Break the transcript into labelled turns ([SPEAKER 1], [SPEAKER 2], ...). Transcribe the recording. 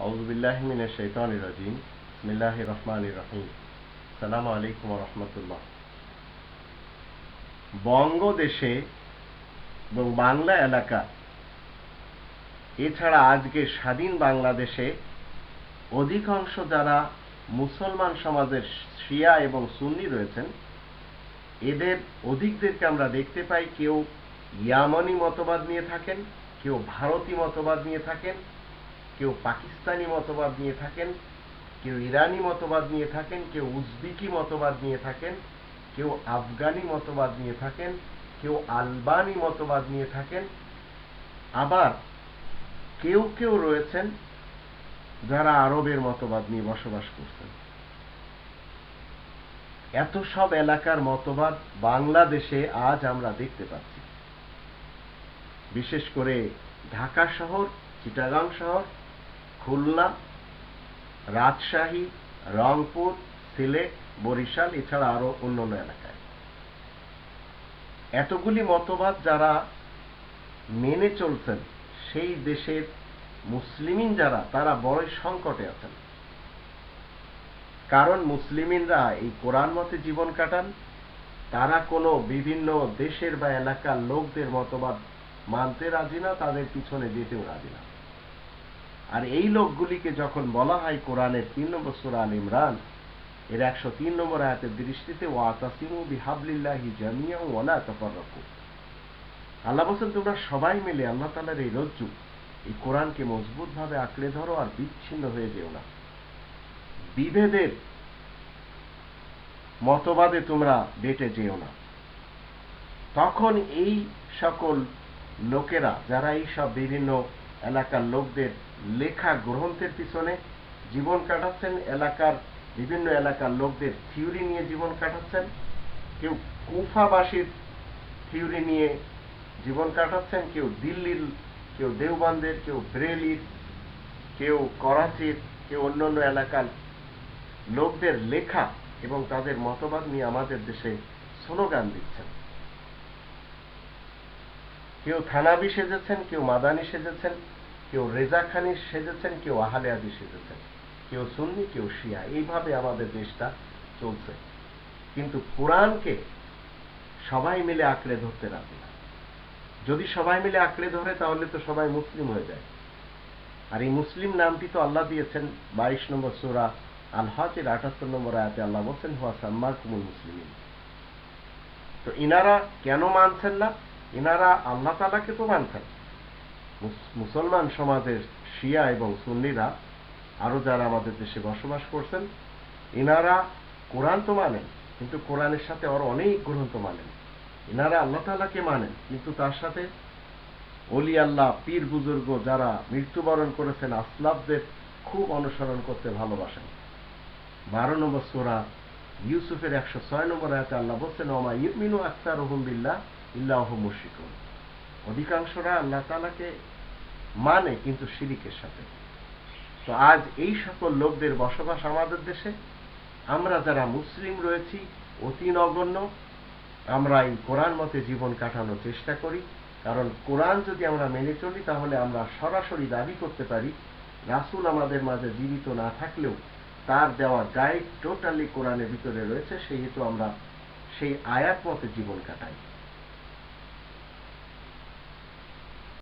[SPEAKER 1] আউজুবিল্লাহ মিনের শৈতান রাজিম। ইসমিল্লাহ রহমান রহিম। সালাম আলাইকুম রহমতুল্লাহ। বঙ্গদেশে এবং বাংলা এলাকা, এছাড়া আজকে স্বাধীন বাংলাদেশে অধিকাংশ যারা মুসলমান সমাজের শিয়া এবং সুন্নি রয়েছেন, এদের অধিকদেরকে আমরা দেখতে পাই কেউ ইয়ামনি মতবাদ নিয়ে থাকেন, কেউ ভারতী মতবাদ নিয়ে থাকেন কেউ পাকিস্তানি মতবাদ নিয়ে থাকেন, কেউ ইরানি মতবাদ নিয়ে থাকেন, কেউ উজবেকি মতবাদ নিয়ে থাকেন, কেউ আফগানি মতবাদ নিয়ে থাকেন, কেউ আলবানি মতবাদ নিয়ে থাকেন। আবার কেউ কেউ রয়েছেন যারা আরবের মতবাদ নিয়ে বসবাস করছেন। এত সব এলাকার মতবাদ বাংলাদেশে আজ আমরা দেখতে পাচ্ছি। বিশেষ করে ঢাকা শহর, চিটাগাং শহর খুলনা, রাজশাহী, রংপুর, সিলেট, বরিশাল, এছাড়া আরও অন্যান্য এলাকায়। এতগুলি মতবাদ যারা মেনে চলছেন, সেই দেশের মুসলিমিন যারা, তারা বড়ই সংকটে আছেন। কারণ মুসলিমিনরা এই কোরআন মতে জীবন কাটান, তারা কোনো বিভিন্ন দেশের বা এলাকার লোকদের মতবাদ মানতে রাজি না, তাদের পিছনে যেতেও রাজি না। আর এই লোকগুলিকে যখন বলা হয় কোরআনের তিন নম্বর সুরা আল ইমরান, এর একশো তিন নম্বর আয়াতের দৃষ্টিতে ওয়াতাসিমু বিহাবলিল্লাহি জামিয়া ওয়ালা তাফাররাকু। আল্লাহ বলছেন, তোমরা সবাই মিলে আল্লাহ তাআলার এই রজ্জু, এই কোরআনকে মজবুত ভাবে আঁকড়ে ধরো আর বিচ্ছিন্ন হয়ে যেও না। বিভেদের মতবাদে তোমরা বেটে যেও না। তখন এই সকল লোকেরা, যারা এই সব বিভিন্ন এলাকার লোকদের লেখা গ্রন্থের পিছনে জীবন কাটাচ্ছেন। এলাকার বিভিন্ন এলাকার লোকদের থিওরি নিয়ে জীবন কাটাচ্ছেন। কেউ কুফাবাসীর থিওরি নিয়ে জীবন কাটাচ্ছেন, কেউ দিল্লির, কেউ দেওবন্দের, কেউ ব্রেলির, কেউ করাচির, কেউ অন্যান্য এলাকার লোকদের লেখা এবং তাদের মতবাদ নিয়ে আমাদের দেশে স্লোগান দিচ্ছেন। কেউ থানাবি সেজেছেন, কেউ মাদানি সেজেছেন, কেউ রেজা খানি সেজেছেন, কেউ আহালে আদি সেজেছেন, কেউ সুন্নি, কেউ শিয়া। এইভাবে আমাদের দেশটা চলছে। কিন্তু কোরআনকে সবাই মিলে আঁকড়ে ধরতে রাজি না। যদি সবাই মিলে আঁকড়ে ধরে, তাহলে তো সবাই মুসলিম হয়ে যায়। আর এই মুসলিম নামটি তো আল্লাহ দিয়েছেন বাইশ নম্বর সুরা আল হজের আটাত্তর নম্বর আয়াতে আল্লাহ বলছেন, হুয়া সাম্মার কুমুল মুসলিম তো ইনারা কেন মানছেন না? ইনারা আল্লাহ তালাকে তো মানছেন। মুসলমান সমাজের শিয়া এবং সুন্নিরা আরও যারা আমাদের দেশে বসবাস করছেন, ইনারা কোরআন তো মানেন, কিন্তু কোরআনের সাথে আরও অনেক গ্রন্থ মানেন। ইনারা আল্লাহ তালাকে মানেন, কিন্তু তার সাথে অলি আল্লাহ, পীর বুজুর্গ যারা মৃত্যুবরণ করেছেন, আসলাফদের খুব অনুসরণ করতে ভালোবাসেন। বারো নম্বর সোরা ইউসুফের একশো ছয় নম্বর আয়াতে আল্লাহ বলছেন ওমা ইউমিনু আক্তার রহমবিল্লাহ ইল্লাহ মুশিকুন অধিকাংশরা আল্লাহ তালাকে মানে কিন্তু শিরিকের সাথে। তো আজ এই সকল লোকদের বসবাস আমাদের দেশে, আমরা যারা মুসলিম রয়েছি, অতি নগণ্য, আমরা এই কোরআন মতে জীবন কাটানোর চেষ্টা করি, কারণ কোরআন যদি আমরা মেনে চলি, তাহলে আমরা সরাসরি দাবি করতে পারি, রাসুল আমাদের মাঝে জীবিত না থাকলেও তার দেওয়া গাইড টোটালি কোরআনের ভিতরে রয়েছে, সেহেতু আমরা সেই আয়াত মতে জীবন কাটাই।